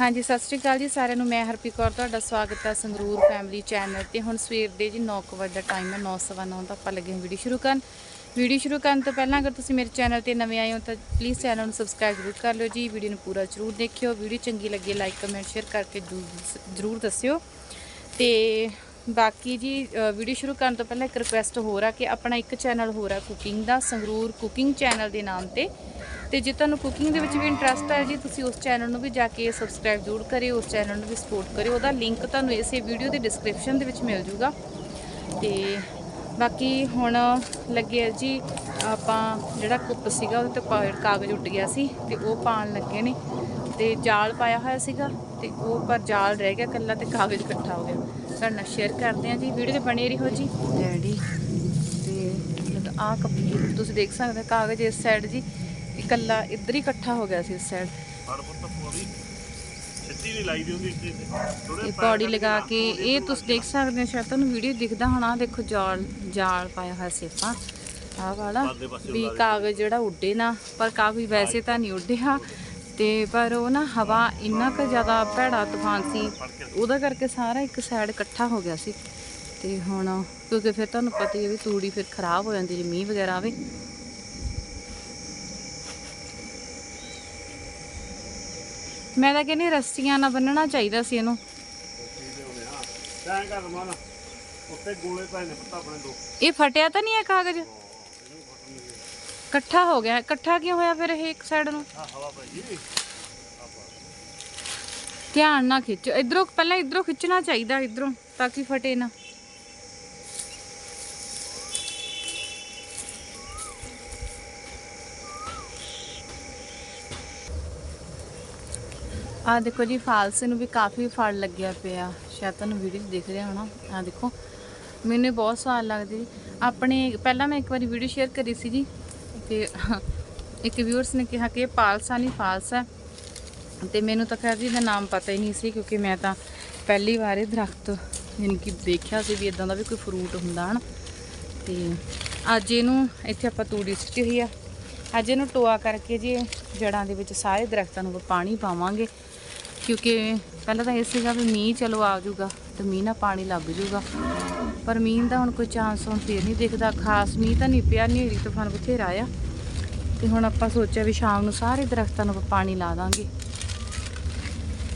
ਹਾਂਜੀ, ਸਤਿ ਸ਼੍ਰੀ ਅਕਾਲ ਜੀ ਸਾਰਿਆਂ ਨੂੰ। ਮੈਂ ਹਰਪੀ ਕੌਰ, ਤੁਹਾਡਾ ਸਵਾਗਤ ਹੈ ਸੰਗਰੂਰ ਫੈਮਿਲੀ ਚੈਨਲ ਤੇ। ਹੁਣ ਸਵੇਰ ਦੇ ਜੀ 9 ਕੁ ਵਜੇ ਦਾ ਟਾਈਮ ਹੈ 9:09 ਤਾਂ ਆਪਾਂ ਲੱਗੇ ਹਾਂ ਵੀਡੀਓ ਸ਼ੁਰੂ ਕਰਨ। ਵੀਡੀਓ ਸ਼ੁਰੂ ਕਰਨ ਤੋਂ ਪਹਿਲਾਂ ਅਗਰ ਤੁਸੀਂ ਮੇਰੇ ਚੈਨਲ ਤੇ ਨਵੇਂ ਆਏ ਹੋ ਤਾਂ ਪਲੀਜ਼ ਚੈਨਲ ਨੂੰ ਸਬਸਕ੍ਰਾਈਬ ਜ਼ਰੂਰ ਕਰ ਲਿਓ ਜੀ। ਵੀਡੀਓ ਨੂੰ ਪੂਰਾ ਜ਼ਰੂਰ ਦੇਖਿਓ। ਵੀਡੀਓ ਚੰਗੀ ਲੱਗੇ ਲਾਈਕ ਕਮੈਂਟ ਸ਼ੇਅਰ ਕਰਕੇ ਜ਼ਰੂਰ- ਜ਼ਰੂਰ ਦੱਸਿਓ। ਤੇ ਬਾਕੀ ਜੀ ਵੀਡੀਓ ਸ਼ੁਰੂ ਕਰਨ ਤੋਂ ਪਹਿਲਾਂ ਇੱਕ ਰਿਕੁਐਸਟ ਹੋਰ ਆ ਕਿ ਆਪਣਾ ਇੱਕ ਚੈਨਲ ਹੋਰ ਆ ਕੁਕਿੰਗ ਦਾ, ਸੰਗਰੂਰ ਕੁਕਿੰਗ ਚੈਨਲ ਦੇ ਨਾਮ ਤੇ। ਤੇ ਜੇ ਤੁਹਾਨੂੰ ਕੁਕਿੰਗ ਦੇ ਵਿੱਚ ਵੀ ਇੰਟਰਸਟ ਹੈ ਜੀ ਤੁਸੀਂ ਉਸ ਚੈਨਲ ਨੂੰ ਵੀ ਜਾ ਕੇ ਸਬਸਕ੍ਰਾਈਬ ਜ਼ਰੂਰ ਕਰਿਓ ਉਸ ਚੈਨਲ ਨੂੰ ਵੀ ਸਪੋਰਟ ਕਰਿਓ। ਉਹਦਾ ਲਿੰਕ ਤੁਹਾਨੂੰ ਇਸੇ ਵੀਡੀਓ ਦੇ ਡਿਸਕ੍ਰਿਪਸ਼ਨ ਦੇ ਵਿੱਚ ਮਿਲ ਜੂਗਾ। ਤੇ ਬਾਕੀ ਹੁਣ ਲੱਗੇ ਆ ਜੀ ਆਪਾਂ ਜਿਹੜਾ ਕੁੱਪ ਸੀਗਾ ਉਹਦੇ ਤੇ ਕਾਗਜ਼ ਉੱਡ ਗਿਆ ਸੀ ਤੇ ਉਹ ਪਾਣ ਲੱਗੇ ਨੇ। ਤੇ ਜਾਲ ਪਾਇਆ ਹੋਇਆ ਸੀਗਾ ਤੇ ਉਹ ਪਰ ਜਾਲ ਰਹਿ ਗਿਆ ਕੱਲਾ ਤੇ ਕਾਗਜ਼ ਇਕੱਠਾ ਹੋ ਗਿਆ। ਤੁਹਾਡੇ ਨਾਲ ਸ਼ੇਅਰ ਕਰਦੇ ਆ ਜੀ ਵੀਡੀਓ ਤੇ ਬਣੇ ਰਹੋ ਜੀ। ਡੈਡੀ ਤੇ ਆਹ ਕੱਪ ਤੁਸੀਂ ਦੇਖ ਸਕਦੇ ਹੋ ਕਾਗਜ਼ ਇਸ ਸਾਈਡ ਜੀ। ਇਕੱਲਾ ਇੱਧਰ ਹੀ ਇਕੱਠਾ ਹੋ ਗਿਆ ਸੀ ਇਸ ਸਾਈਡ ਫੜ ਪੁੱਤ ਪੂਰੀ ਛਿੱਤੀ ਨਹੀਂ ਲਾਈ ਦੀ ਹੁੰਦੀ ਇੱਥੇ ਥੋੜੇ ਇਹ ਪੌੜੀ ਲਗਾ ਕੇ ਇਹ ਤੁਸੀਂ ਦੇਖ ਸਕਦੇ ਹੋ ਸ਼ਾਇਦ ਤੁਹਾਨੂੰ ਵੀਡੀਓ ਦਿਖਦਾ ਹੋਣਾ ਦੇਖੋ ਜਾਲ ਜਾਲ ਪਾਇਆ ਹੋਇਆ ਸੀ ਆਪਾਂ। ਆਹ ਵਾਲਾ ਵੀ ਕਾਗਜ਼ ਜਿਹੜਾ ਉੱਡੇ ਨਾ ਪਰ ਕਾਗਜ਼ ਵੈਸੇ ਤਾਂ ਨਹੀਂ ਉੱਡਿਆ ਤੇ ਪਰ ਉਹ ਨਾ ਹਵਾ ਇੰਨਾ ਕੁ ਜ਼ਿਆਦਾ ਭੈੜਾ ਤੂਫਾਨ ਸੀ ਉਹਦਾ ਕਰਕੇ ਸਾਰਾ ਇੱਕ ਸਾਈਡ ਇਕੱਠਾ ਹੋ ਗਿਆ ਸੀ। ਤੇ ਹੁਣ ਕਿਉਂਕਿ ਫਿਰ ਤੁਹਾਨੂੰ ਪਤਾ ਹੀ ਹੈ ਵੀ ਤੂੜੀ ਫਿਰ ਖਰਾਬ ਹੋ ਜਾਂਦੀ ਜੇ ਮੀਂਹ ਵਗੈਰਾ ਆਵੇ। ਮੈਂ ਤਾਂ ਕਹਿੰਦੀ ਰੱਸੀਆਂ ਨਾਲ ਬੰਨਣਾ ਚਾਹੀਦਾ ਸੀ ਇਹਨੂੰ। ਤੈਂ ਕਰ ਮਾਨਾ ਉੱਤੇ ਗੋਲੇ ਪਏ ਨੇ ਪੁੱਤ ਆਪਣੇ ਦੋ। ਇਹ ਫਟਿਆ ਤਾਂ ਨਹੀਂ ਹੈ ਕਾਗਜ਼? ਇਕੱਠਾ ਹੋ ਗਿਆ ਇਕੱਠਾ ਕਿਉਂ ਹੋਇਆ ਫਿਰ ਇਹ ਇੱਕ ਸਾਈਡ ਨੂੰ? ਹਵਾ ਪਈ। ਧਿਆਨ ਨਾਲ ਖਿੱਚ ਇਧਰੋਂ ਪਹਿਲਾਂ ਇਧਰੋਂ ਖਿੱਚਣਾ ਚਾਹੀਦਾ ਇਧਰੋਂ ਤਾਂ ਕਿ ਫਟੇ ਨਾ। ਆ ਦੇਖੋ ਜੀ, ਫਾਲਸੇ ਨੂੰ ਵੀ ਕਾਫੀ ਫੜ ਲੱਗਿਆ ਪਿਆ। ਸ਼ਾਇਦ ਤੁਹਾਨੂੰ ਵੀਡੀਓ 'ਚ ਦਿਖ ਰਿਹਾ ਹੋਣਾ। ਆ ਦੇਖੋ, ਮੈਨੂੰ ਬਹੁਤ ਸਵਾਦ ਲੱਗਦੀ। ਜੀ ਆਪਣੇ, ਪਹਿਲਾਂ ਮੈਂ ਇੱਕ ਵਾਰੀ ਵੀਡੀਓ ਸ਼ੇਅਰ ਕਰੀ ਸੀ ਜੀ। ਤੇ ਇੱਕ ਵਿਊਅਰਸ ਨੇ ਕਿਹਾ ਕਿ ਇਹ ਪਾਲਸਾ ਨਹੀਂ, ਫਾਲਸਾ ਹੈ। ਤੇ ਮੈਨੂੰ ਤਾਂ ਖੈਰ ਜੀ, ਇਹਦਾ ਨਾਮ ਪਤਾ ਹੀ ਨਹੀਂ ਸੀ, ਕਿਉਂਕਿ ਮੈਂ ਤਾਂ ਪਹਿਲੀ ਵਾਰ ਇਹ ਦਰਖਤ ਯਾਨੀ ਕਿ ਦੇਖਿਆ ਸੀ ਵੀ ਇਦਾਂ ਦਾ ਵੀ ਕੋਈ ਫਰੂਟ ਹੁੰਦਾ, ਹਨ। ਤੇ ਅੱਜ ਇਹਨੂੰ ਇੱਥੇ ਆਪਾਂ ਤੂੜੀ ਸਿੱਟੀ ਹੋਈ ਆ। ਅੱਜ ਇਹਨੂੰ ਟੋਆ ਕਰਕੇ ਜੀ, ਜੜਾਂ ਦੇ ਵਿੱਚ ਸਾਰੇ ਦਰਖਤਾਂ ਨੂੰ ਆਪਾਂ ਪਾਣੀ ਪਾਵਾਂਗੇ। ਕਿਉਂਕਿ ਪਹਿਲਾਂ ਤਾਂ ਇਹ ਸੀਗਾ ਵੀ ਮੀਂਹ ਚਲੋ ਆ ਜਾਊਗਾ ਤੇ ਮੀਂਹ ਨਾਲ ਪਾਣੀ ਲੱਗ ਜਾਊਗਾ। ਪਰ ਮੀਂਹ ਦਾ ਹੁਣ ਕੋਈ ਚਾਂਸ ਹੁਣ ਫੇਰ ਨਹੀਂ ਦਿਖਦਾ। ਖਾਸ ਮੀਂਹ ਤਾਂ ਨਹੀਂ ਪਿਆ, ਹਨੇਰੀ ਤੂਫਾਨ ਬਥੇਰਾ ਆ। ਤੇ ਹੁਣ ਆਪਾਂ ਸੋਚਿਆ ਵੀ ਸ਼ਾਮ ਨੂੰ ਸਾਰੇ ਦਰਖਤਾਂ ਨੂੰ ਆਪਾਂ ਪਾਣੀ ਲਾ ਦਾਂਗੇ।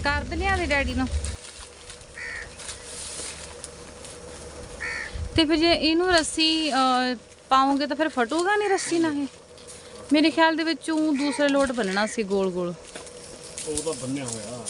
ਕਰ ਦਲਿਆ ਦੇ ਡੈਡੀ ਨੂੰ। ਤੇ ਫਿਰ ਜੇ ਇਹਨੂੰ ਰੱਸੀ ਪਾਉਂਗੇ ਤਾਂ ਫਿਰ ਫਟੂਗਾ ਨਹੀਂ ਰੱਸੀ ਨਾਲ ਇਹ? ਮੇਰੇ ਖਿਆਲ ਦੇ ਵਿੱਚ ਉਹ ਦੂਸਰੇ ਲੋਟ ਬੰਨਣਾ ਸੀ ਗੋਲ ਗੋਲ ਉਹ ਤਾਂ ਬੰਨਿਆ ਹੋਇਆ।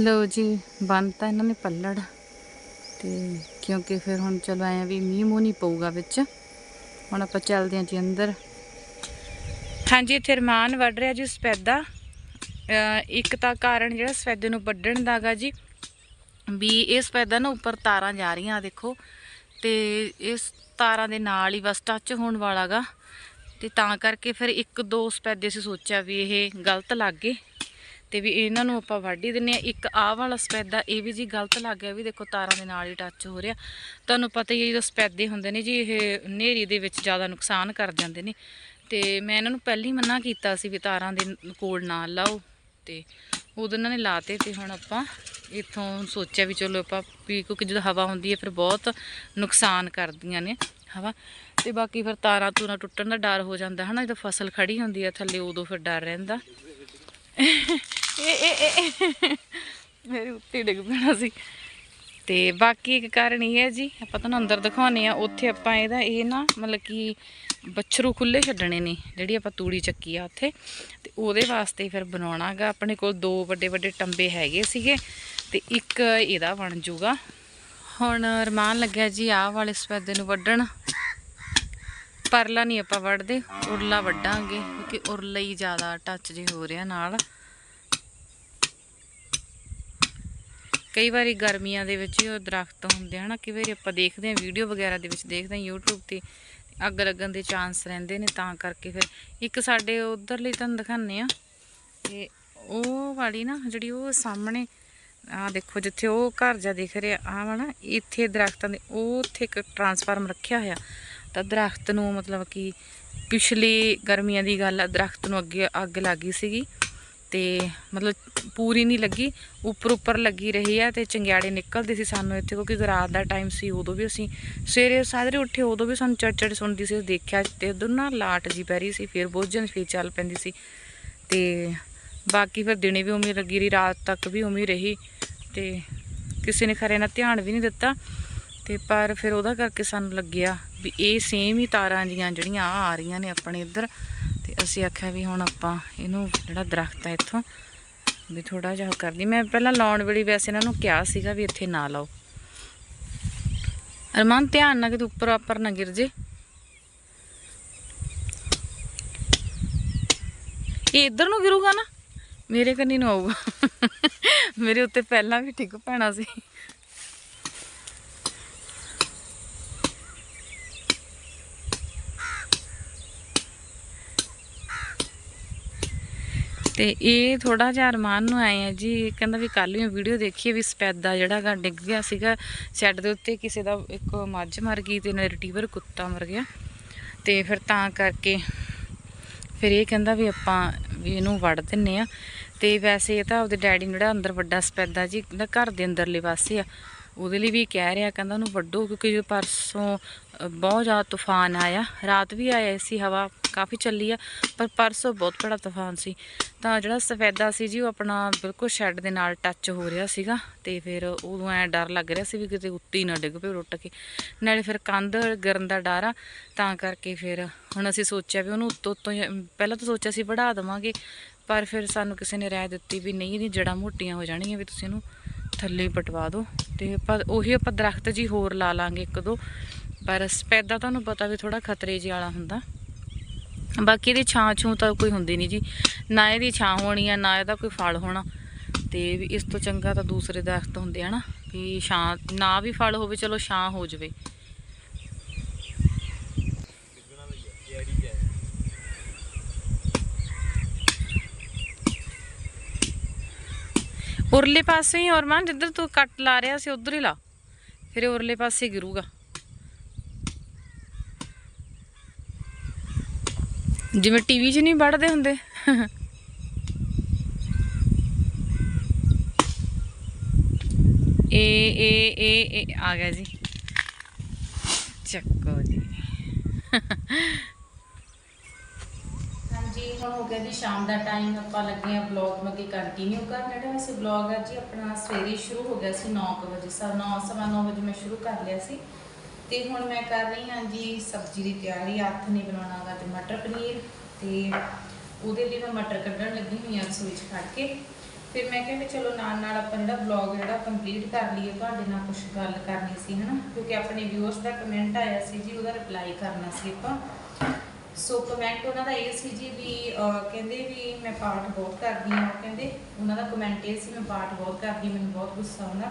ਲਓ ਜੀ, ਬੰਨ ਤਾਂ ਇਹਨਾਂ ਨੇ ਪੱਲੜ। ਤੇ ਕਿਉਂਕਿ ਫਿਰ ਹੁਣ ਚਲੋ ਆਇਆ ਵੀ ਮੀਂਹ ਮੂੰਹ ਨਹੀਂ ਪਊਗਾ ਵਿੱਚ। ਹੁਣ ਆਪਾਂ ਚੱਲਦੇ ਹਾਂ ਜੀ ਅੰਦਰ। ਹਾਂਜੀ, ਇੱਥੇ ਰਮਾਨ ਵੱਢ ਰਿਹਾ ਜੀ ਸਫੈਦਾ। ਇੱਕ ਤਾਂ ਕਾਰਨ ਜਿਹੜਾ ਸਫੈਦੇ ਨੂੰ ਵੱਢਣ ਦਾਗਾ ਜੀ, ਵੀ ਇਹ ਸਫੈਦਾ ਨਾ ਉੱਪਰ ਤਾਰਾਂ ਜਾ ਰਹੀਆਂ ਦੇਖੋ। ਤੇ ਇਸ ਤਾਰਾਂ ਦੇ ਨਾਲ ਹੀ ਬਸ ਟੱਚ ਹੋਣ ਵਾਲਾਗਾ ਤੇ ਤਾਂ ਕਰਕੇ ਫਿਰ ਇੱਕ ਦੋ ਸਫੈਦੇ ਅਸੀਂ ਸੋਚਿਆ ਵੀ ਇਹ ਗਲਤ ਲੱਗ। ਗਏ ਤੇ ਵੀ ਇਹਨਾਂ ਨੂੰ ਆਪਾਂ ਵੱਢ ਹੀ ਦਿੰਨੇ ਆ। ਇੱਕ ਆਹ ਵਾਲਾ ਸਪੈਦਾ ਇਹ ਵੀ ਜੀ ਗਲਤ ਲੱਗ ਗਿਆ ਵੀ ਦੇਖੋ ਤਾਰਾਂ ਦੇ ਨਾਲ ਹੀ ਟੱਚ ਹੋ ਰਿਹਾ। ਤੁਹਾਨੂੰ ਪਤਾ ਹੀ ਹੈ ਜਦੋਂ ਸਪੈਦੇ ਹੁੰਦੇ ਨੇ ਜੀ, ਇਹ ਹਨੇਰੀ ਦੇ ਵਿੱਚ ਜ਼ਿਆਦਾ ਨੁਕਸਾਨ ਕਰ ਜਾਂਦੇ ਨੇ। ਤੇ ਮੈਂ ਇਹਨਾਂ ਨੂੰ ਪਹਿਲੀ ਹੀ ਮਨਾ ਕੀਤਾ ਸੀ ਵੀ ਤਾਰਾਂ ਦੇ ਕੋਲ ਨਾ ਲਾਓ ਤੇ ਉਦੋਂ ਇਹਨਾਂ ਨੇ ਲਾਤੇ ਤੇ ਹੁਣ ਆਪਾਂ ਇੱਥੋਂ ਸੋਚਿਆ ਵੀ ਚਲੋ ਆਪਾਂ ਵੀ ਕਿਉਂਕਿ ਜਦੋਂ ਹਵਾ ਹੁੰਦੀ ਹੈ ਫਿਰ ਬਹੁਤ ਨੁਕਸਾਨ ਕਰਦੀਆਂ ਨੇ ਹਵਾ ਤੇ ਬਾਕੀ ਫਿਰ ਤਾਰਾਂ ਤੂਰਾਂ ਟੁੱਟਣ ਦਾ ਡਰ ਹੋ ਜਾਂਦਾ ਹਨਾ, ਜਦੋਂ ਫਸਲ ਖੜੀ ਹੁੰਦੀ ਹੈ ਥੱਲੇ ਉਦੋਂ ਫਿਰ ਡਰ ਰਹਿੰਦਾ। ਇਹ ਇਹ ਮੇਰੇ ਉੱਤੇ ਡਿੱਗ ਪੈਣਾ ਸੀ। ਤੇ ਬਾਕੀ ਇੱਕ ਕਾਰਨ ਇਹ ਹੈ ਜੀ, ਆਪਾਂ ਤੁਹਾਨੂੰ ਅੰਦਰ ਦਿਖਾਉਨੇ ਆ ਉੱਥੇ ਆਪਾਂ ਇਹਦਾ ਇਹ ਨਾ ਮਤਲਬ ਕਿ ਬੱਛਰੂ ਖੁੱਲੇ ਛੱਡਣੇ ਨੇ, ਜਿਹੜੀ ਆਪਾਂ ਤੂੜੀ ਚੱਕੀ ਆ ਉੱਥੇ, ਤੇ ਉਹਦੇ ਵਾਸਤੇ ਫਿਰ ਬਣਾਉਣਾਗਾ ਆਪਣੇ ਕੋਲ ਦੋ ਵੱਡੇ ਵੱਡੇ ਟੰਬੇ ਹੈਗੇ ਸੀਗੇ, ਤੇ ਇੱਕ ਇਹਦਾ ਬਣ ਜੂਗਾ ਹੁਣ ਰਮਾਨ ਲੱਗਿਆ ਜੀ, ਆਹ ਵਾਲੇ ਸਫੈਦੇ ਨੂੰ ਵੱਢਣ। ਪਰਲਾ ਨਹੀਂ ਆਪਾਂ ਵੱਢਦੇ, ਉਰਲਾ ਵੱਢਾਂਗੇ, ਕਿਉਂਕਿ ਉਰਲਾ ਹੀ ਜ਼ਿਆਦਾ ਟੱਚ ਜੇ ਹੋ ਰਿਹਾ ਨਾਲ। ਕਈ ਵਾਰੀ ਗਰਮੀਆਂ ਦੇ ਵਿੱਚ ਹੀ ਉਹ ਦਰਖਤ ਹੁੰਦੇ ਹਨਾ, ਕਈ ਵਾਰੀ ਆਪਾਂ ਦੇਖਦੇ ਹਾਂ ਵੀਡੀਓ ਵਗੈਰਾ ਦੇ ਵਿੱਚ ਦੇਖਦੇ ਹਾਂ YouTube ਤੇ, ਅੱਗ ਲੱਗਣ ਦੇ ਚਾਂਸ ਰਹਿੰਦੇ ਨੇ ਤਾਂ ਕਰਕੇ ਫਿਰ। ਇੱਕ ਸਾਡੇ ਉਧਰਲੀ ਤੁਹਾਨੂੰ ਦਿਖਾਉਂਦੇ ਆ, ਤੇ ਉਹ ਵਾਲੀ ਨਾ ਜਿਹੜੀ ਉਹ ਸਾਹਮਣੇ ਆ ਦੇਖੋ ਜਿੱਥੇ ਉਹ ਘਰ ਜਾ ਦਿਖ ਰਿਹਾ ਆ ਵਾ ਇੱਥੇ ਦਰਖਤਾਂ ਦੇ, ਉਹ ਉੱਥੇ ਇੱਕ ਟਰਾਂਸਫਾਰਮ ਰੱਖਿਆ ਹੋਇਆ। ਤਾਂ ਦਰਖਤ ਨੂੰ ਮਤਲਬ ਕਿ ਪਿਛਲੀ ਗਰਮੀਆਂ ਦੀ ਗੱਲ ਆ, ਦਰਖਤ ਨੂੰ ਅੱਗੇ ਅੱਗ ਲੱਗੀ ਸੀਗੀ। ਤੇ ਮਤਲਬ ਪੂਰੀ ਨਹੀਂ ਲੱਗੀ, ਉੱਪਰ ਉੱਪਰ ਲੱਗੀ ਰਹੀ ਆ ਤੇ ਚੰਗਿਆੜੇ ਨਿਕਲਦੇ ਸੀ ਸਾਨੂੰ ਇੱਥੇ, ਕਿਉਂਕਿ ਰਾਤ ਦਾ ਟਾਈਮ ਸੀ ਉਦੋਂ ਵੀ ਅਸੀਂ ਸਵੇਰੇ ਸਾਜਰੇ ਉੱਠੇ, ਉਦੋਂ ਵੀ ਸਾਨੂੰ ਚੜਚੜ ਸੁਣਦੀ ਸੀ ਦੇਖਿਆ ਤੇ ਉਦੋਂ ਨਾ ਲਾਟ ਜੀ ਪੈ ਰਹੀ ਸੀ, ਫਿਰ ਬੋਝਣ ਫਿਰ ਚੱਲ ਪੈਂਦੀ ਸੀ ਤੇ ਬਾਕੀ ਫਿਰ ਦਿਨੇ ਵੀ ਉਵੇਂ ਲੱਗੀ ਰਹੀ, ਰਾਤ ਤੱਕ ਵੀ ਉਵੇਂ ਰਹੀ ਤੇ ਕਿਸੇ ਨੇ ਖਰੇ ਨਾਲ ਧਿਆਨ ਵੀ ਨਹੀਂ ਦਿੱਤਾ ਤੇ ਪਰ ਫਿਰ ਉਹਦਾ ਕਰਕੇ ਸਾਨੂੰ ਲੱਗਿਆ ਵੀ ਇਹ ਸੇਮ ਹੀ ਤਾਰਾਂ ਜੀਆਂ ਜਿਹੜੀਆਂ ਆ ਰਹੀਆਂ ਨੇ ਆਪਣੇ ਇੱਧਰ। ਅਸੀਂ ਆਖਿਆ ਵੀ ਹੁਣ ਆਪਾਂ ਇਹਨੂੰ ਜਿਹੜਾ ਦਰਖਤ ਹੈ ਇੱਥੋਂ ਵੀ ਥੋੜਾ ਜਿਹਾ ਕਰਦੀ ਮੈਂ ਪਹਿਲਾਂ ਲਾਉਣ ਵੇਲੇ ਵੈਸੇ ਇਹਨਾਂ ਨੂੰ ਕਿਹਾ ਸੀਗਾ ਵੀ ਇੱਥੇ ਨਾ ਲਾਓ। ਅਰਮਾਨ, ਧਿਆਨ ਨਾਲ ਕਿ ਉੱਪਰ ਉੱਪਰ ਨਾ ਗਿਰ ਜੇ। ਇਹ ਇੱਧਰ ਨੂੰ ਗਿਰੂਗਾ ਨਾ? ਮੇਰੇ ਕੰਨੀ ਨੂੰ ਆਊਗਾ। ਮੇਰੇ ਉੱਤੇ ਪਹਿਲਾਂ ਵੀ ਠੀਕ ਪੈਣਾ ਸੀ। ਤੇ ਇਹ ਥੋੜਾ ਜਿਹਾ ਅਰਮਾਨ ਨੂੰ ਆਏ ਆ ਜੀ ਇਹ ਕਹਿੰਦਾ ਵੀ ਕੱਲ ਹੀ ਵੀਡੀਓ ਦੇਖੀਏ ਵੀ ਸਪੈਦਾ ਜਿਹੜਾ ਗਾ, ਡਿੱਗ ਗਿਆ ਸੀਗਾ। ਸ਼ੈੱਡ ਦੇ ਉੱਤੇ ਕਿਸੇ ਦਾ ਇੱਕ ਮੱਝ ਮਰ ਗਈ ਤੇ ਨਾਲ ਰਿਟੀਵਰ ਕੁੱਤਾ ਮਰ ਗਿਆ। ਤੇ ਫਿਰ ਤਾਂ ਕਰਕੇ ਫਿਰ ਇਹ ਕਹਿੰਦਾ ਵੀ ਆਪਾਂ ਵੀ ਇਹਨੂੰ ਵੜ ਦਿੰਨੇ ਆ। ਤੇ ਵੈਸੇ ਇਹ ਤਾਂ ਉਹਦੇ ਡੈਡੀ ਜਿਹੜਾ ਅੰਦਰ ਵੱਡਾ ਸਪੈਦਾ ਜੀ, ਕਹਿੰਦਾ ਘਰ ਦੇ ਅੰਦਰਲੇ ਪਾਸੇ ਆ। ਉਹਦੇ ਲਈ ਵੀ ਕਹਿ ਰਿਹਾ, ਕਹਿੰਦਾ ਉਹਨੂੰ ਵੱਡੋ ਕਿਉਂਕਿ ਪਰਸੋਂ ਬਹੁਤ ਜ਼ਿਆਦਾ ਤੂਫਾਨ ਆਇਆ। ਰਾਤ ਵੀ ਆਇਆ ਸੀ ਹਵਾ। ਕਾਫੀ ਚੱਲੀ ਆ, ਪਰ ਪਰਸੋਂ ਬਹੁਤ ਬੜਾ ਤੂਫਾਨ ਸੀ। ਤਾਂ ਜਿਹੜਾ ਸਫੈਦਾ ਸੀ ਜੀ, ਉਹ ਆਪਣਾ ਬਿਲਕੁਲ ਸ਼ੈੱਡ ਦੇ ਨਾਲ ਟੱਚ ਹੋ ਰਿਹਾ ਸੀਗਾ ਤੇ ਫਿਰ ਉਦੋਂ ਐ ਡਰ ਲੱਗ ਰਿਹਾ ਸੀ ਵੀ ਕਿਤੇ ਉੱਤੇ ਹੀ ਨਾ ਡਿੱਗ ਪਏ ਰੁੱਟ ਕੇ। ਨਾਲੇ ਫਿਰ ਕੰਧ ਗਰਨ ਦਾ ਡਰ ਆ, ਤਾਂ ਕਰਕੇ ਫਿਰ ਹੁਣ ਅਸੀਂ ਸੋਚਿਆ ਵੀ ਉਹਨੂੰ ਉੱਤੋਂ ਉੱਤੋਂ ਪਹਿਲਾਂ ਤਾਂ ਸੋਚਿਆ ਸੀ ਵੜਾ ਦੇਵਾਂਗੇ, ਪਰ ਫਿਰ ਸਾਨੂੰ ਕਿਸੇ ਨੇ ਰਾਏ ਦਿੱਤੀ ਵੀ ਨਹੀਂ ਇਹਦੀ ਜੜਾਂ ਮੋਟੀਆਂ ਹੋ ਜਾਣਗੀਆਂ ਵੀ ਤੁਸੀਂ ਇਹਨੂੰ ਥੱਲੇ ਪਟਵਾ ਦਿਓ। ਤੇ ਆਪਾਂ ਉਹੀ ਆਪਾਂ ਦਰਖਤ ਜੀ ਹੋਰ ਲਾ ਲਾਂਗੇ ਇੱਕ ਦੋ, ਪਰ ਸਪੈਦਾ ਤੁਹਾਨੂੰ ਪਤਾ ਵੀ ਥੋੜਾ ਖਤਰੇ ਜਿਹੇ ਵਾਲਾ ਹੁੰਦਾ। ਬਾਕੀ ਇਹਦੀ ਛਾਂ ਛੂੰ ਤਾਂ ਕੋਈ ਹੁੰਦੀ ਨਹੀਂ ਜੀ। ਨਾ ਇਹਦੀ ਛਾਂ ਹੋਣੀ ਆ, ਨਾ ਇਹਦਾ ਕੋਈ ਫਲ ਹੋਣਾ। ਤੇ ਵੀ ਇਸ ਤੋਂ ਚੰਗਾ ਤਾਂ ਦੂਸਰੇ ਦਰਖਤ ਹੁੰਦੇ ਆ ਨਾ, ਵੀ ਛਾਂ, ਨਾ ਵੀ ਫਲ ਹੋਵੇ, ਚਲੋ ਛਾਂ ਹੋ ਜਵੇ। ਉਰਲੇ ਪਾਸੇ ਹੀ ਔਰ ਜਿੱਧਰ ਤੂੰ ਕੱਟ ਲਾ ਰਿਹਾ ਸੀ, ਉਧਰ ਹੀ ਲਾ। ਫਿਰ ਉਰਲੇ ਪਾਸੇ ਗਿਰੂਗਾ। ਜਿਵੇਂ ਟੀਵੀ 'ਚ ਨਹੀਂ ਵੜਦੇ ਹੁੰਦੇ। ਇਹ ਇਹ ਇਹ ਇਹ ਆ ਗਿਆ ਜੀ। ਚੱਕੋ ਜੀ। ਹਾਂਜੀ, ਹੁਣ ਹੋ ਗਿਆ ਜੀ ਸ਼ਾਮ ਦਾ ਟਾਈਮ ਆਪਾਂ ਲੱਗੇ ਆ ਬਲੌਗ ਨੂੰ ਕੰਟੀਨਿਊ ਕਰਨ। ਜਿਹੜਾ ਵੈਸੇ ਬਲੌਗ ਹੈ ਜੀ, ਆਪਣਾ ਸਵੇਰੇ ਸ਼ੁਰੂ ਹੋ ਗਿਆ ਸੀ 9 ਵਜੇ। ਸਵਾ 9 ਸਵਾ 9 ਵਜੇ ਮੈਂ ਸ਼ੁਰੂ ਕਰ ਲਿਆ ਸੀ। ਤੇ ਹੁਣ ਮੈਂ ਕਰ ਰਹੀ ਹਾਂ ਜੀ ਸਬਜ਼ੀ ਦੀ ਤਿਆਰੀ। ਹੱਥ ਨੇ ਬਣਾਉਣਾਗਾ ਤੇ ਮਟਰ ਪਨੀਰ ਤੇ ਉਹਦੇ ਲਈ ਮੈਂ ਮਟਰ ਕੱਢਣ ਲੱਗੀ ਹੋਈ ਹਾਂ ਰਸੋਈ 'ਚ ਖੜ ਕੇ। ਫਿਰ ਮੈਂ ਕਿਹਾ ਵੀ ਚਲੋ ਨਾਲ ਨਾਲ ਆਪਾਂ ਜਿਹੜਾ ਬਲੌਗ ਜਿਹੜਾ ਕੰਪਲੀਟ ਕਰ ਲਈਏ, ਤੁਹਾਡੇ ਨਾਲ ਕੁਝ ਗੱਲ ਕਰਨੀ ਸੀ, ਹਨਾ? ਕਿਉਂਕਿ ਆਪਣੇ ਵਿਊਅਰਸ ਦਾ ਕਮੈਂਟ ਆਇਆ ਸੀ ਜੀ, ਉਹਦਾ ਰਿਪਲਾਈ ਕਰਨਾ ਸੀ ਆਪਾਂ। ਸੋ ਕਮੈਂਟ ਉਹਨਾਂ ਦਾ ਇਹ ਸੀ ਜੀ ਵੀ ਕਹਿੰਦੇ ਵੀ ਮੈਂ ਪਾਠ ਬਹੁਤ ਕਰਦੀ ਹਾਂ। ਕਹਿੰਦੇ, ਉਹਨਾਂ ਦਾ ਕਮੈਂਟ ਇਹ ਸੀ, ਮੈਂ ਪਾਠ ਬਹੁਤ ਕਰਦੀ ਮੈਨੂੰ ਬਹੁਤ ਗੁੱਸਾ ਆਉਂਦਾ।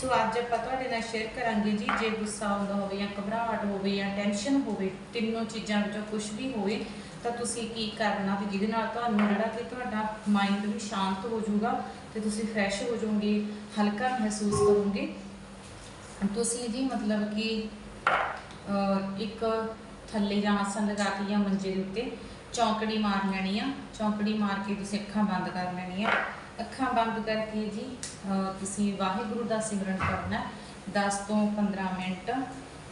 ਸੋ ਅੱਜ ਆਪਾਂ ਤੁਹਾਡੇ ਨਾਲ ਸ਼ੇਅਰ ਕਰਾਂਗੇ ਜੀ, ਜੇ ਗੁੱਸਾ ਆਉਂਦਾ ਹੋਵੇ ਜਾਂ ਘਬਰਾਹਟ ਹੋਵੇ ਜਾਂ ਟੈਨਸ਼ਨ ਹੋਵੇ, ਤਿੰਨੋਂ ਚੀਜ਼ਾਂ ਵਿੱਚੋਂ ਕੁਝ ਵੀ ਹੋਵੇ, ਤਾਂ ਤੁਸੀਂ ਕੀ ਕਰਨਾ ਤੇ ਜਿਹਦੇ ਨਾਲ ਤੁਹਾਨੂੰ ਜਿਹੜਾ ਕਿ ਤੁਹਾਡਾ ਮਾਈਂਡ ਵੀ ਸ਼ਾਂਤ ਹੋ ਜਾਊਗਾ ਤੇ ਤੁਸੀਂ ਫਰੈਸ਼ ਹੋ ਜਾਓਗੇ, ਹਲਕਾ ਮਹਿਸੂਸ ਕਰੋਗੇ। ਤੁਸੀਂ ਜੀ ਮਤਲਬ ਕਿ ਇੱਕ ਥੱਲੇ ਜਾਂ ਆਸਨ ਲਗਾ ਕੇ ਜਾਂ ਮੰਜੇ ਦੇ ਉੱਤੇ ਚੌਂਕੜੀ ਮਾਰ ਲੈਣੀ ਆ, ਚੌਂਕੜੀ ਮਾਰ ਕੇ ਤੁਸੀਂ ਅੱਖਾਂ ਬੰਦ ਕਰ ਲੈਣੀਆਂ। ਅੱਖਾਂ ਬੰਦ ਕਰਕੇ ਜੀ ਤੁਸੀਂ ਵਾਹਿਗੁਰੂ ਦਾ ਸਿਮਰਨ ਕਰਨਾ 10 ਤੋਂ 15 ਮਿੰਟ।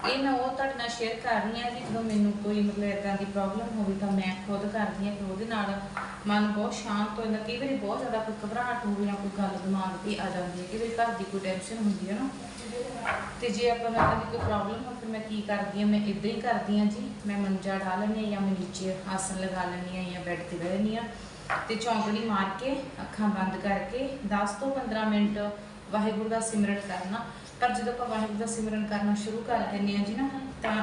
ਇਹ ਮੈਂ ਉਹ ਤੁਹਾਡੇ ਨਾਲ ਸ਼ੇਅਰ ਕਰ ਰਹੀ ਹਾਂ ਜੀ, ਜਦੋਂ ਮੈਨੂੰ ਕੋਈ ਮਤਲਬ ਇਦਾਂ ਦੀ ਪ੍ਰੋਬਲਮ ਹੋਵੇ ਤਾਂ ਮੈਂ ਖੁਦ ਕਰਦੀ ਹਾਂ ਫਿਰ ਉਹਦੇ ਨਾਲ ਮਨ ਬਹੁਤ ਸ਼ਾਂਤ ਹੋ ਜਾਂਦਾ। ਕਈ ਵਾਰੀ ਬਹੁਤ ਜ਼ਿਆਦਾ ਕੋਈ ਘਬਰਾਹਟ ਹੋਵੇ ਜਾਂ ਕੋਈ ਗੱਲ ਦਿਮਾਗ ਤੇ ਆ ਜਾਂਦੀ ਹੈ, ਕਈ ਵਾਰੀ ਘਰ ਦੀ ਕੋਈ ਟੈਨਸ਼ਨ ਹੁੰਦੀ ਹੈ ਨਾ। ਤੇ ਜੇ ਆਪਾਂ ਨੂੰ ਤਾਂ ਕੋਈ ਪ੍ਰੋਬਲਮ ਹੋ ਫਿਰ ਮੈਂ ਕੀ ਕਰਦੀ ਹਾਂ? ਮੈਂ ਇਦਾਂ ਹੀ ਕਰਦੀ ਹਾਂ ਜੀ, ਮੈਂ ਮੰਜਾ ਢਾ ਲੈਂਦੀ ਹਾਂ ਜਾਂ ਮੈਂ ਨੀਚੇ ਆਸਨ ਲਗਾ ਲੈਂਦੀ ਹਾਂ ਜਾਂ ਬੈੱਡ ਤੇ ਬਹਿ ਲੈਂਦੀ ਹਾਂ। ਤੇ ਚੌਂਕੜੀ ਮਾਰ ਕੇ, ਅੱਖਾਂ ਬੰਦ ਕਰਕੇ 10 ਤੋਂ 15 ਮਿੰਟ ਵਾਹਿਗੁਰੂ ਦਾ ਸਿਮਰਨ ਕਰਨਾ। ਪਰ ਜਦੋਂ ਆਪਾਂ ਵਾਹਿਗੁਰੂ ਦਾ ਸਿਮਰਨ ਕਰਨਾ ਸ਼ੁਰੂ ਕਰ ਦਿੰਦੇ ਹਾਂ ਜੀ ਨਾ, ਤਾਂ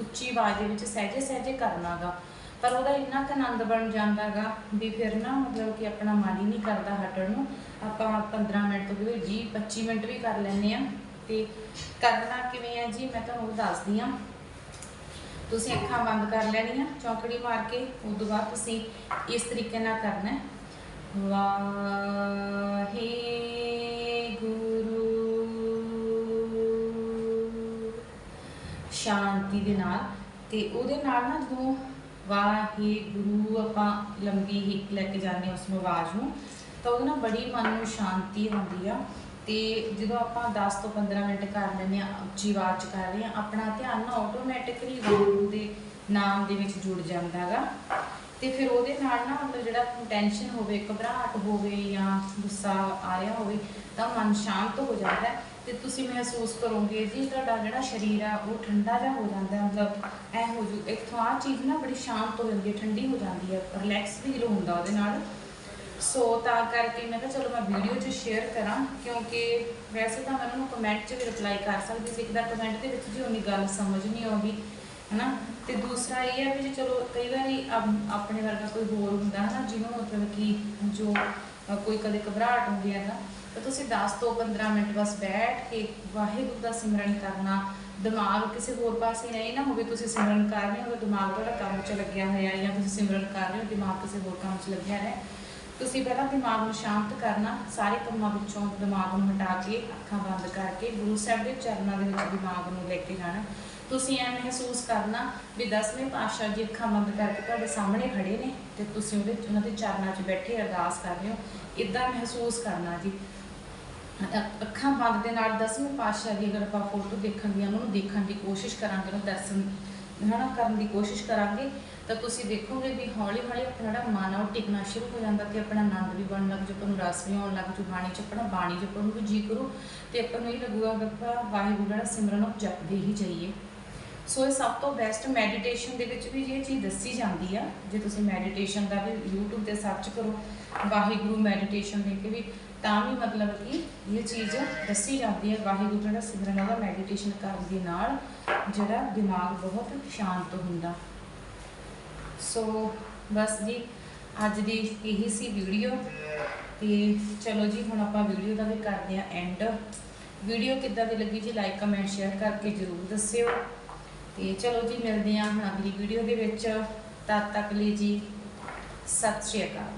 ਉੱਚੀ ਆਵਾਜ਼ ਦੇ ਵਿੱਚ ਸਹਿਜੇ ਸਹਿਜੇ ਕਰਨਾਗਾ ਪਰ ਉਹਦਾ ਇੰਨਾ ਕੁ ਆਨੰਦ ਬਣ ਜਾਂਦਾਗਾ ਵੀ ਫਿਰ ਨਾ ਮਤਲਬ ਕਿ ਆਪਣਾ ਮਨ ਹੀ ਨਹੀਂ ਕਰਦਾ ਹਟਣ ਨੂੰ। ਆਪਾਂ 15 ਮਿੰਟ ਤੋਂ ਵੀ 20 25 ਮਿੰਟ ਵੀ ਕਰ ਲੈਂਦੇ ਆ ਤੇ ਕਰਨਾ ਕਿਵੇਂ ਆ ਜੀ, ਮੈਂ ਤੁਹਾਨੂੰ ਦੱਸਦੀ ਆ ਤੁਸੀਂ ਅੱਖਾਂ ਬੰਦ ਕਰ ਲੈਣੀਆਂ, ਚੌਂਕੜੀ ਮਾਰ ਕੇ, ਉਸ ਤੋਂ ਬਾਅਦ ਤੁਸੀਂ ਇਸ ਤਰੀਕੇ ਨਾਲ ਕਰਨਾ ਹੈ। ਵਾਹਿਗੁਰੂ। ਸ਼ਾਂਤੀ ਦੇ ਨਾਲ। ਤੇ ਉਹਦੇ ਨਾਲ ਨਾ ਜਦੋਂ ਵਾਹਿਗੁਰੂ ਆਪਾਂ ਲੰਬੀ ਹਿੱਕ ਲੈ ਕੇ ਜਾਂਦੇ ਹਾਂ ਉਸ ਨੂੰ ਆਵਾਜ਼ ਨੂੰ, ਤਾਂ ਉਹਦੇ ਨਾਲ ਬੜੀ ਮਨ ਨੂੰ ਸ਼ਾਂਤੀ ਹੁੰਦੀ ਆ। ਤੇ ਜਦੋਂ ਆਪਾਂ 10 ਤੋਂ 15 ਮਿੰਟ ਕਰ ਲੈਂਦੇ ਆ ਉੱਚੀ ਆਵਾਜ਼ 'ਚ ਕਰ ਰਹੇ ਆ ਆਪਣਾ ਧਿਆਨ ਨਾ ਆਟੋਮੈਟਿਕਲੀ ਵਾਹਿਗੁਰੂ ਦੇ ਨਾਮ ਦੇ ਵਿੱਚ ਜੁੜ ਜਾਂਦਾ ਹੈਗਾ। ਤੇ ਫਿਰ ਉਹਦੇ ਨਾਲ ਨਾ ਮਤਲਬ ਜਿਹੜਾ ਟੈਨਸ਼ਨ ਹੋਵੇ, ਘਬਰਾਹਟ ਹੋਵੇ ਜਾਂ ਗੁੱਸਾ ਆ ਰਿਹਾ ਹੋਵੇ, ਤਾਂ ਮਨ ਸ਼ਾਂਤ ਹੋ ਜਾਂਦਾ ਹੈ। ਤੇ ਤੁਸੀਂ ਮਹਿਸੂਸ ਕਰੋਗੇ ਜੀ, ਤੁਹਾਡਾ ਜਿਹੜਾ ਸਰੀਰ ਆ, ਉਹ ਠੰਡਾ ਜਿਹਾ ਹੋ ਜਾਂਦਾ ਮਤਲਬ ਐ ਹੋ ਜੂ ਇੱਥੋਂ ਆ ਚੀਜ਼ ਨਾ ਬੜੀ ਸ਼ਾਂਤ ਹੋ ਜਾਂਦੀ ਹੈ, ਠੰਡੀ ਹੋ ਜਾਂਦੀ ਹੈ ਰਿਲੈਕਸ ਫੀਲ ਹੁੰਦਾ ਉਹਦੇ ਨਾਲ। ਸੋ ਤਾਂ ਕਰਕੇ ਮੈਂ ਕਿਹਾ ਚਲੋ ਮੈਂ ਵੀਡੀਓ 'ਚ ਸ਼ੇਅਰ ਕਰਾਂ, ਕਿਉਂਕਿ ਵੈਸੇ ਤਾਂ ਮੈਂ ਉਹਨਾਂ ਨੂੰ ਕਮੈਂਟ 'ਚ ਵੀ ਰਿਪਲਾਈ ਕਰ ਸਕਦੀ ਸੀ, ਇੱਕ ਦਾ ਕਮੈਂਟ ਦੇ ਵਿੱਚ ਜੀ ਉਨੀ ਗੱਲ ਸਮਝ ਨਹੀਂ ਆਉਂਦੀ, ਹਨਾ? ਤੇ ਦੂਸਰਾ ਇਹ ਹੈ ਵੀ ਜੇ ਚਲੋ ਕਈ ਵਾਰੀ ਆਪਣੇ ਵਰਗਾ ਕੋਈ ਹੋਰ ਹੁੰਦਾ ਹੈ ਜਿਹਨੂੰ ਮਤਲਬ ਕਿ ਜੋ ਕੋਈ ਕਦੇ ਘਬਰਾਹਟ ਹੁੰਦੀ ਹੈ ਤਾਂ ਤਾਂ ਤੁਸੀਂ 10 ਤੋਂ 15 ਮਿੰਟ ਬਸ ਬੈਠ ਕੇ ਵਾਹਿਗੁਰੂ ਦਾ ਸਿਮਰਨ ਕਰਨਾ, ਦਿਮਾਗ ਕਿਸੇ ਹੋਰ ਪਾਸੇ ਨਹੀਂ ਨਾ ਹੋਵੇ, ਤੁਸੀਂ ਸਿਮਰਨ ਕਰ ਰਹੇ ਹੋ ਦਿਮਾਗ ਤੁਹਾਡਾ ਕੰਮ 'ਚ ਲੱਗਿਆ ਹੋਇਆ ਜਾਂ ਤੁਸੀਂ ਸਿਮਰਨ ਕਰ ਰਹੇ ਹੋ, ਦਿਮਾਗ ਕਿਸੇ ਹੋਰ ਕੰਮ 'ਚ ਲੱਗਿਆ ਹੈ ਤੁਸੀਂ ਪਹਿਲਾਂ ਦਿਮਾਗ ਨੂੰ ਸ਼ਾਂਤ ਕਰਨਾ, ਸਾਰੇ ਕੰਮਾਂ ਵਿੱਚੋਂ ਦਿਮਾਗ ਨੂੰ ਹਟਾ ਕੇ, ਅੱਖਾਂ ਬੰਦ ਕਰਕੇ, ਗੁਰੂ ਸਾਹਿਬ ਦੇ ਚਰਨਾਂ ਦੇ ਵਿੱਚ ਦਿਮਾਗ ਨੂੰ ਲੈ ਕੇ ਜਾਣਾ। ਤੁਸੀਂ ਐ ਮਹਿਸੂਸ ਕਰਨਾ ਵੀ ਦਸਵੇਂ ਪਾਤਸ਼ਾਹ ਜੀ ਅੱਖਾਂ ਬੰਦ ਕਰਕੇ ਤੁਹਾਡੇ ਸਾਹਮਣੇ ਖੜੇ ਨੇ ਤੇ ਤੁਸੀਂ ਉਹਦੇ, ਉਹਨਾਂ ਦੇ ਚਰਨਾਂ 'ਚ ਬੈਠੇ ਅਰਦਾਸ ਕਰ ਰਹੇ ਹੋ। ਇਦਾਂ ਮਹਿਸੂਸ ਕਰਨਾ ਜੀ। ਅੱਖਾਂ ਬੰਦ ਦੇ ਨਾਲ ਦਸਵੇਂ ਪਾਤਸ਼ਾਹ ਦੀ ਅਗਰ ਆਪਾਂ ਫੋਟੋ ਦੇਖਣ ਦੀ ਉਹਨਾਂ ਨੂੰ ਦੇਖਣ ਦੀ ਕੋਸ਼ਿਸ਼ ਕਰਾਂਗੇ, ਉਹਨੂੰ ਦਰਸ਼ਨ ਹਨਾ, ਕਰਨ ਦੀ ਕੋਸ਼ਿਸ਼ ਕਰਾਂਗੇ, ਤਾਂ ਤੁਸੀਂ ਦੇਖੋਗੇ ਵੀ ਹੌਲੀ ਹੌਲੀ ਆਪਣਾ ਜਿਹੜਾ ਮਨ ਆ ਉਹ ਟਿਕਣਾ ਸ਼ੁਰੂ ਹੋ ਜਾਂਦਾ ਤੇ ਆਪਣਾ ਆਨੰਦ ਵੀ ਬਣਨ ਲੱਗ ਜੂ, ਆਪਾਂ ਨੂੰ ਰਸ ਵੀ ਆਉਣ ਲੱਗ ਜੂ, ਬਾਣੀ ਚ ਆਪਣਾ, ਬਾਣੀ ਚ ਆਪਾਂ ਨੂੰ ਵੀ ਜੀ ਕਰੂ, ਤੇ ਆਪਾਂ ਨੂੰ ਇਹ ਲੱਗੂਗਾ ਕਿ ਆਪਾਂ ਵਾਹਿਗੁਰੂ ਜਿਹੜਾ ਸਿਮਰਨ ਉਹ ਜਪਦੇ ਹੀ ਜਾਈਏ। ਸੋ ਇਹ ਸਭ ਤੋਂ ਬੈਸਟ ਮੈਡੀਟੇਸ਼ਨ ਦੇ ਵਿੱਚ ਵੀ ਇਹ ਚੀਜ਼ ਦੱਸੀ ਜਾਂਦੀ ਆ, ਜੇ ਤੁਸੀਂ ਮੈਡੀਟੇਸ਼ਨ ਦਾ ਵੀ YouTube ਤੇ ਸਰਚ ਕਰੋ, ਵਾਹਿਗੁਰੂ ਮੈਡੀਟੇਸ਼ਨ ਦੇ ਕੇ ਵੀ ਤਾਂ ਵੀ ਮਤਲਬ ਕਿ ਇਹ ਚੀਜ਼ ਦੱਸੀ ਜਾਂਦੀ ਹੈ, ਵਾਹਿਗੁਰੂ ਜਿਹੜਾ ਸਿਮਰਨ ਦਾ ਮੈਡੀਟੇਸ਼ਨ ਕਰਨ ਦੇ ਨਾਲ ਜਿਹੜਾ ਦਿਮਾਗ ਬਹੁਤ ਸ਼ਾਂਤ ਹੁੰਦਾ। ਸੋ ਬਸ ਜੀ, ਅੱਜ ਦੀ ਇਹੀ ਸੀ ਵੀਡੀਓ ਤੇ ਚਲੋ ਜੀ, ਹੁਣ ਆਪਾਂ ਵੀਡੀਓ ਦਾ ਵੀ ਕਰਦੇ ਆ ਐਂਡ ਵੀਡੀਓ ਕਿੱਦਾਂ ਦੀ ਲੱਗੀ ਜੀ ਲਾਈਕ ਕਮੈਂਟ ਸ਼ੇਅਰ ਕਰਕੇ ਜਰੂਰ ਦੱਸਿਓ। ਤੇ ਚਲੋ ਜੀ, ਮਿਲਦੇ ਹਾਂ ਹੁਣ ਅਗਲੀ ਵੀਡੀਓ ਦੇ ਵਿੱਚ। ਤਦ ਤੱਕ ਲਈ ਜੀ, ਸਤਿ ਸ਼੍ਰੀ ਅਕਾਲ।